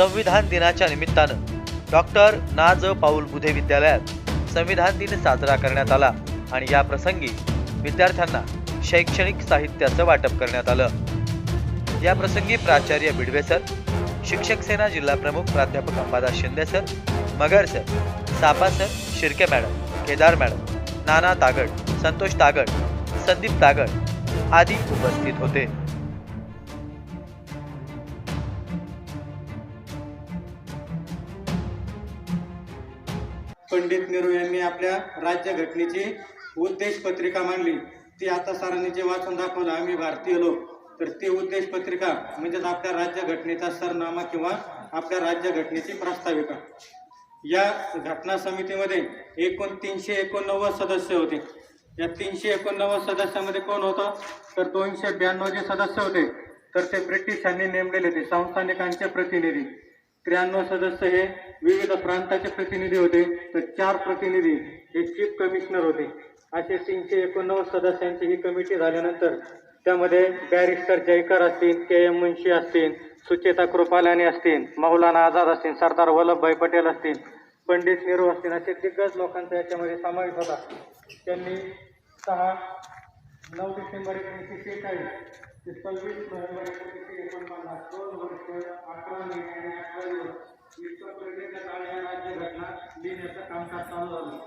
संविधान दिनाच्या निमित्तानं डॉक्टर ना ज पाऊल बुधे विद्यालयात संविधान दिन साजरा करण्यात आला आणि या प्रसंगी विद्यार्थ्यांना शैक्षणिक साहित्याचं वाटप करण्यात आलं. या प्रसंगी प्राचार्य बिडवे सर शिक्षक सेना जिल्हा प्रमुख प्राध्यापक Ambadas Shinde sir Magar sir Sapa sir Shirke madam Kedar madam Nana Tagad Santosh Tagad Sandeep Tagad आदी उपस्थित होते. पंडित नेहरू यांनी आपल्या राज्यघटनेची उद्देश पत्रिका मांडली. ती आता सरांनी जे वाचून दाखवलं आम्ही भारतीय लोक तर ती उद्देश पत्रिका म्हणजेच आपल्या राज्यघटनेचा सरनामा किंवा आपल्या राज्यघटनेची प्रास्ताविका. या घटना समितीमध्ये एकूण तीनशे एकोणनव्वद सदस्य होते. या तीनशे एकोणनव्वद सदस्यामध्ये कोण होतं? तर दोनशे ब्याण्णव जे सदस्य होते तर ते ब्रिटिशांनी नेमलेले होते संस्थानिकांचे प्रतिनिधी. त्र्याण्णव सदस्य हे विविध प्रांताचे प्रतिनिधी होते. तर चार प्रतिनिधी हे चीफ कमिशनर होते. असे तीनशे एकोणनव्वद सदस्यांची ही कमिटी झाल्यानंतर त्यामध्ये बॅरिस्टर जयकर असतील के एम मुन्शी असतील सुचेता कृपालानी असतील मौलाना आझाद असतील सरदार वल्लभभाई पटेल असतील पंडित नेहरू असतील असे दिग्गज लोकांचा याच्यामध्ये समावेश होता. त्यांनी सहा नऊ डिसेंबर एकोणीसशे शेहेचाळीस ते सव्वीस नोव्हेंबर एकोणीसशे एकोणपन्नास दोन वर्ष अकरा महिने आणि अकरा दिवस इतकं काळ या राज्यघटना लिहिण्याचं कामकाज चालू झालं.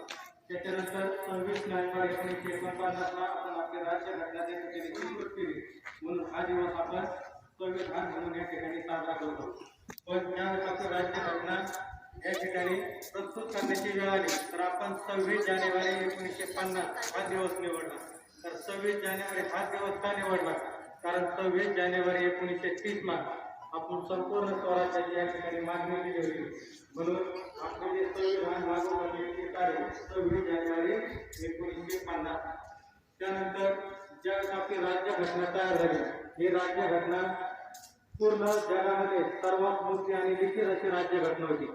त्याच्यानंतर सव्वीस नोव्हेंबर एकोणीसशे एकोणपन्नासला आपण आपली राज्यघटना त्या ठिकाणी स्वीकृत केली. म्हणून हा दिवस आपण संविधान म्हणून या ठिकाणी साजरा करतो पण ज्यावेळेस आपली राज्यघटना या ठिकाणी प्रस्तुत करण्याची वेळ आली. तर आपण सव्वीस जानेवारी एकोणीसशे पन्नास हा दिवस निवडला. तर सव्वीस जानेवारी हा दिवस का निवडला? कारण सव्वीस जानेवारी एकोणीसशे तीसमध्ये आपण संपूर्ण स्वराज्याची या ठिकाणी मागणी केली होती. म्हणून आपले जे संविधान लागू करण्याची तारीख सव्वीस जानेवारी एकोणीसशे पन्नास. त्यानंतर ज्यावेळेस आपली राज्यघटना तयार झाली. ही राज्यघटना पूर्ण जगामध्ये सर्वात मोठी आणि लिखित अशी राज्यघटना होती.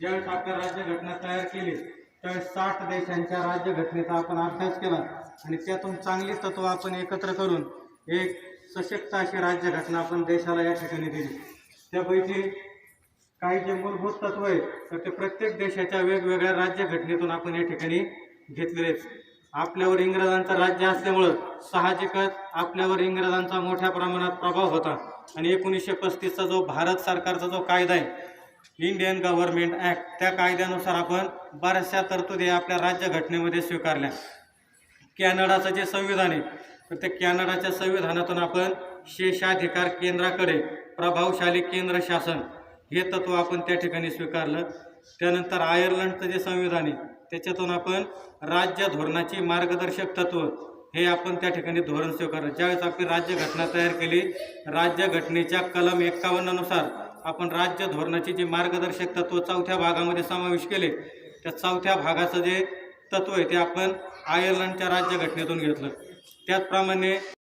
ज्यावेळेस आपल्या राज्यघटना तयार केली. त्यावेळेस साठ देशांच्या राज्यघटनेचा आपण अभ्यास केला आणि त्यातून चांगली तत्व आपण एकत्र करून एक सशक्त अशी राज्यघटना आपण देशाला या ठिकाणी दिली. त्यापैकी काही जे मूलभूत तत्व आहेत तर ते प्रत्येक देशाच्या वेगवेगळ्या राज्यघटनेतून आपण या ठिकाणी घेतलेले आहेत. आपल्यावर इंग्रजांचं राज्य असल्यामुळं साहजिकच आपल्यावर इंग्रजांचा मोठ्या प्रमाणात प्रभाव होता. आणि एकोणीसशे पस्तीसचा जो भारत सरकारचा जो कायदा आहे इंडियन गव्हर्नमेंट ॲक्ट त्या कायद्यानुसार आपण बऱ्याचशा तरतुदी आपल्या राज्यघटनेमध्ये स्वीकारल्या. कॅनडाचं जे संविधान आहे तर त्या कॅनडाच्या संविधानातून आपण शेषाधिकार केंद्राकडे प्रभावशाली केंद्र शासन हे तत्व आपण त्या ठिकाणी स्वीकारलं. त्यानंतर आयर्लंडचं जे संविधान आहे त्याच्यातून आपण राज्य धोरणाची मार्गदर्शक तत्व हे आपण त्या ठिकाणी धोरण स्वीकारलं. ज्यावेळेस आपली राज्यघटना तयार केली राज्यघटनेच्या कलम एक्कावन्ननुसार आपण राज्य धोरणाचे जे मार्गदर्शक तत्व चौथ्या भागामध्ये समावेश केले त्या चौथ्या भागाचं जे तत्व आहे ते आपण आयर्लंडच्या राज्यघटनेतून घेतलं. त्याचप्रमाणे